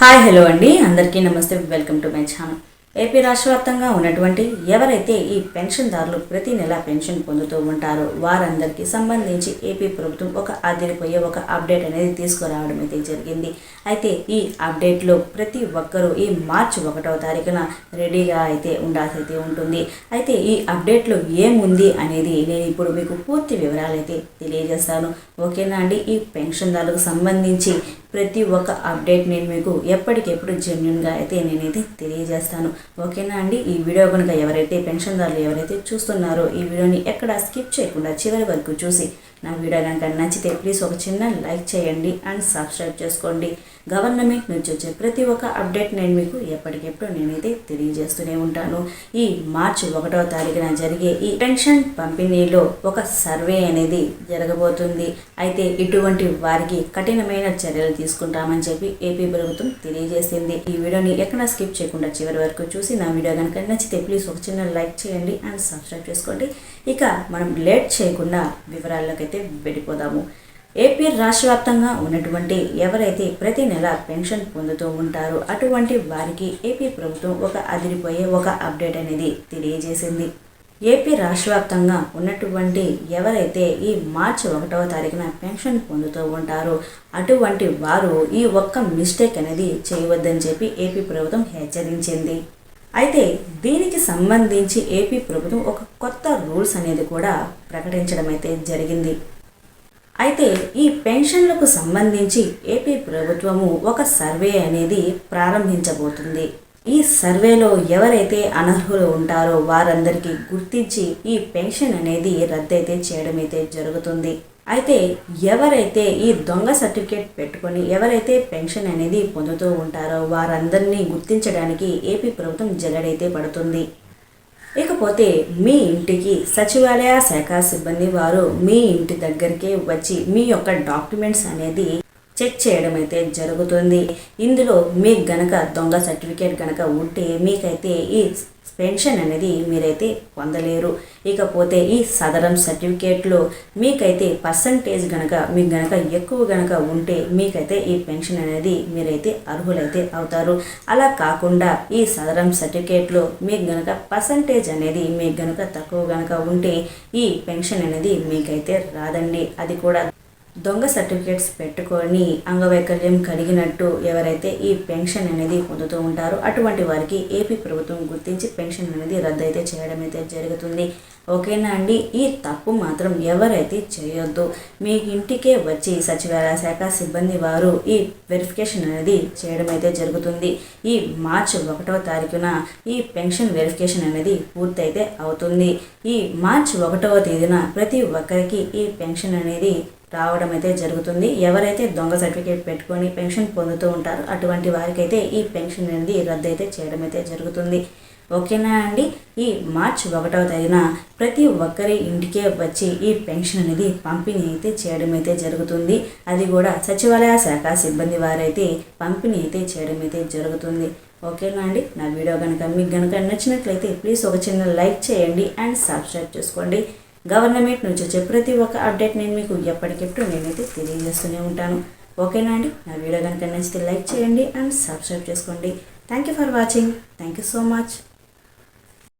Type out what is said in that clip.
Hi hello అండి. అందరికీ నమస్తే. Welcome to my channel. AP రాష్ట్ర వ్యాప్తంగా ఉన్నటువంటి ఎవరైతే ఈ పెన్షన్దారులు ప్రతి నెల పెన్షన్ పొందుతూ ఉంటారో వారందరికీ సంబంధించి ఏపీ ప్రభుత్వం ఒక అదిరిపోయే ఒక అప్డేట్ అనేది తీసుకురావడం అయితే జరిగింది. అయితే ఈ అప్డేట్లో ప్రతి ఒక్కరూ ఈ మార్చి ఒకటవ తారీఖున రెడీగా అయితే ఉండాల్సి అయితే ఉంటుంది. అయితే ఈ అప్డేట్లో ఏముంది అనేది నేను ఇప్పుడు మీకు పూర్తి వివరాలు అయితే తెలియజేస్తాను. ఓకేనా అండి? ఈ పెన్షన్దారులకు సంబంధించి ప్రతి ఒక్క అప్డేట్ నేను మీకు ఎప్పటికెప్పుడు జెన్యున్గా అయితే నేనైతే తెలియజేస్తాను. ఓకేనా అండి? ఈ వీడియో కనుక ఎవరైతే పెన్షన్దారులు ఎవరైతే చూస్తున్నారో ఈ వీడియోని ఎక్కడ స్కిప్ చేయకుండా చివరి వరకు చూసి నా వీడియో కనుక నచ్చితే ప్లీజ్ ఒక చిన్న లైక్ చేయండి అండ్ సబ్స్క్రైబ్ చేసుకోండి. గవర్నమెంట్ నుంచి వచ్చే ప్రతి ఒక్క అప్డేట్ నేను మీకు ఎప్పటికెప్పుడు నేనైతే తెలియజేస్తూనే ఉంటాను. ఈ మార్చి ఒకటవ తారీఖున జరిగే ఈ పెన్షన్ పంపిణీలో ఒక సర్వే అనేది జరగబోతుంది. అయితే ఇటువంటి వారికి కఠినమైన చర్యలు తీసుకుంటామని చెప్పి ఏపీ ప్రభుత్వం తెలియజేసింది. ఈ వీడియోని ఎక్కడ స్కిప్ చేయకుండా చివరి వరకు చూసి నా వీడియో కనుక నచ్చితే ప్లీజ్ ఒక చిన్న లైక్ చేయండి అండ్ సబ్స్క్రైబ్ చేసుకోండి. ఇక మనం లేట్ చేయకుండా వివరాల్లోకి అయితే వెళ్ళిపోదాము. ఏపీ రాష్ట్ర వ్యాప్తంగా ఉన్నటువంటి ఎవరైతే ప్రతి నెల పెన్షన్ పొందుతూ ఉంటారో అటువంటి వారికి ఏపీ ప్రభుత్వం ఒక అదిరిపోయే ఒక అప్డేట్ అనేది తెలియజేసింది. ఏపీ రాష్ట్ర వ్యాప్తంగా ఉన్నటువంటి ఎవరైతే ఈ మార్చి ఒకటవ తారీఖున పెన్షన్ పొందుతూ ఉంటారో అటువంటి వారు ఈ ఒక్క మిస్టేక్ అనేది చేయవద్దని చెప్పి ఏపీ ప్రభుత్వం హెచ్చరించింది. అయితే దీనికి సంబంధించి ఏపీ ప్రభుత్వం ఒక కొత్త రూల్స్ అనేది కూడా ప్రకటించడం అయితే జరిగింది. అయితే ఈ పెన్షన్లకు సంబంధించి ఏపీ ప్రభుత్వము ఒక సర్వే అనేది ప్రారంభించబోతుంది. ఈ సర్వేలో ఎవరైతే అనర్హులు ఉంటారో వారందరికీ గుర్తించి ఈ పెన్షన్ అనేది రద్దయితే చేయడం అయితే జరుగుతుంది. అయితే ఎవరైతే ఈ దొంగ సర్టిఫికేట్ పెట్టుకొని ఎవరైతే పెన్షన్ అనేది పొందుతూ ఉంటారో వారందరినీ గుర్తించడానికి ఏపీ ప్రభుత్వం జల్లడైతే పడుతుంది. ఇకపోతే మీ ఇంటికి సచివాలయ శాఖ సిబ్బంది వారు మీ ఇంటి దగ్గరికి వచ్చి మీ యొక్క డాక్యుమెంట్స్ అనేది చెక్ చేయడం అయితే జరుగుతుంది. ఇందులో మీకు గనక దొంగ సర్టిఫికేట్ గనక ఉంటే మీకైతే ఈ పెన్షన్ అనేది మీరైతే పొందలేరు. ఇకపోతే ఈ సదరం సర్టిఫికేట్లో మీకైతే పర్సంటేజ్ గనక మీకు గనక ఎక్కువ గనక ఉంటే మీకైతే ఈ పెన్షన్ అనేది మీరైతే అర్హులైతే అవుతారు. అలా కాకుండా ఈ సదరం సర్టిఫికేట్లో మీకు గనక పర్సంటేజ్ అనేది మీకు గనక తక్కువ గనక ఉంటే ఈ పెన్షన్ అనేది మీకైతే రాదండి. అది కూడా దొంగ సర్టిఫికేట్స్ పెట్టుకొని అంగవైకల్యం కలిగినట్టు ఎవరైతే ఈ పెన్షన్ అనేది పొందుతూ ఉంటారో అటువంటి వారికి ఏపీ ప్రభుత్వం గుర్తించి పెన్షన్ అనేది రద్దు అయితే చేయడం అయితే జరుగుతుంది. ఓకేనా అండి? ఈ తప్పు మాత్రం ఎవరైతే చేయొద్దు మీ ఇంటికే వచ్చి సచివాలయ శాఖ సిబ్బంది వారు ఈ వెరిఫికేషన్ అనేది చేయడం అయితే జరుగుతుంది. ఈ మార్చి ఒకటవ తారీఖున ఈ పెన్షన్ వెరిఫికేషన్ అనేది పూర్తయితే అవుతుంది. ఈ మార్చి ఒకటవ తేదీన ప్రతి ఒక్కరికి ఈ పెన్షన్ అనేది రావడం అయితే జరుగుతుంది. ఎవరైతే దొంగ సర్టిఫికేట్ పెట్టుకొని పెన్షన్ పొందుతూ ఉంటారో అటువంటి వారికైతే ఈ పెన్షన్ అనేది రద్దు అయితే చేయడం అయితే జరుగుతుంది. ఓకేనా అండి? ఈ మార్చ్ ఒకటవ తేదీన ప్రతి ఒక్కరి ఇంటికే వచ్చి ఈ పెన్షన్ అనేది పంపిణీ అయితే చేయడం అయితే జరుగుతుంది. అది కూడా సచివాలయ శాఖ సిబ్బంది వారైతే పంపిణీ అయితే చేయడం అయితే జరుగుతుంది. ఓకేనా అండి? నా వీడియో కనుక మీకు కనుక నచ్చినట్లయితే ప్లీజ్ ఒక చిన్న లైక్ చేయండి అండ్ సబ్స్క్రైబ్ చేసుకోండి. గవర్నమెంట్ నుంచి వచ్చే ప్రతి ఒక్క అప్డేట్ నేను మీకు ఎప్పటికెప్పుడు నేనైతే తెలియజేస్తూనే ఉంటాను. ఓకేనా అండి? నా వీడియో కనుక నచ్చితే లైక్ చేయండి అండ్ సబ్స్క్రైబ్ చేసుకోండి. Thank you for watching thank you so much